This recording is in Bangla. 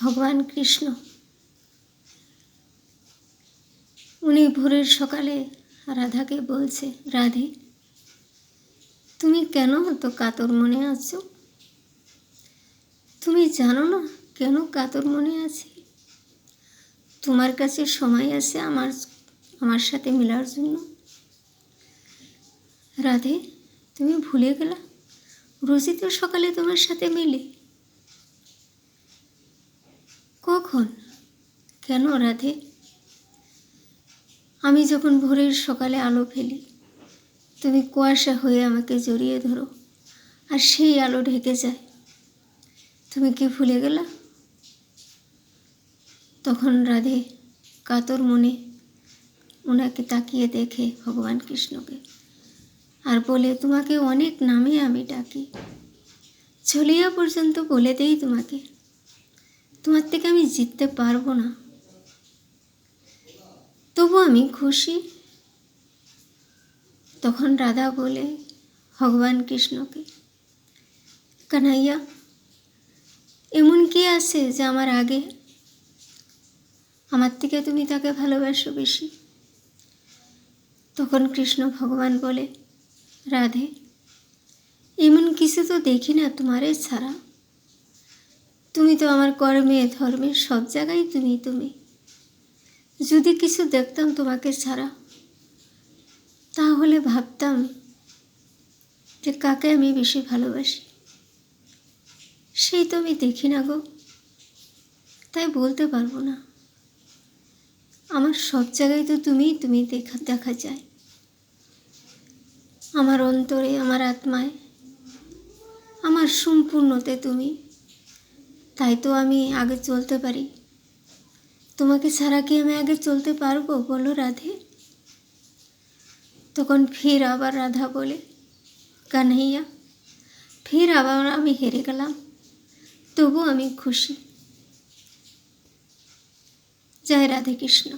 ভগবান কৃষ্ণ। উনি ভোরের সকালে রাধাকে বলছে, রাধে, তুমি কেন এত কাতর মনে আছো? তুমি জানো না কেন কাতর মনে আছি? তোমার কাছে সময় আছে আমার আমার সাথে মেলার জন্য? রাধে, তুমি ভুলে গেলা? রোজই তো সকালে তোমার সাথে মেলে। কখন? কেন রাধে? আমি যখন ভোরের সকালে আলো ফেলি, তুমি কুয়াশা হয়ে আমাকে জড়িয়ে ধরো, আর সেই আলো ঢেকে যায়। তুমি কি ভুলে গেলা? তখন রাধে কাতর মনে ওনাকে তাকিয়ে দেখে ভগবান কৃষ্ণকে, আর বলে, তোমাকে অনেক নামে আমি ডাকি। চলিয়া পর্যন্ত বলে দেই তোমাকে। তোমার থেকে আমি জিততে পারব না। তবু আমি খুশি। তখন রাধা বলে, ভগবান কৃষ্ণকে, কানাইয়া, এমন কি আছে যে আমার আগে, আমার থেকে তুমি তাকে ভালোবাসো বেশি? তখন কৃষ্ণ ভগবান বলে, রাধে, এমন কিছু তো দেখি না তোমারে ছাড়া। তুমি তো আমার কর্মে ধর্মে সব জায়গায় তুমি তুমি। যদি কিছু দেখতাম তোমাকে ছাড়া, তাহলে ভাবতাম যে কাকে আমি বেশি ভালোবাসি। সেই তো আমি দেখি না গো, তাই বলতে পারব না। আমার সব জায়গায় তো তুমিই তুমি দেখা দেখা যায়। আমার অন্তরে, আমার আত্মায়, আমার সম্পূর্ণতে তুমি। তাই তো আমি আগে চলতে পারি। তোমাকে ছাড়া কি আমি আগে চলতে পারব? বলো রাধে। তখন ফির আবার রাধা বলে কানহাইয়া ফির আবার আমি হেরে গেলাম। তবু আমি খুশি। জয় রাধে কৃষ্ণ।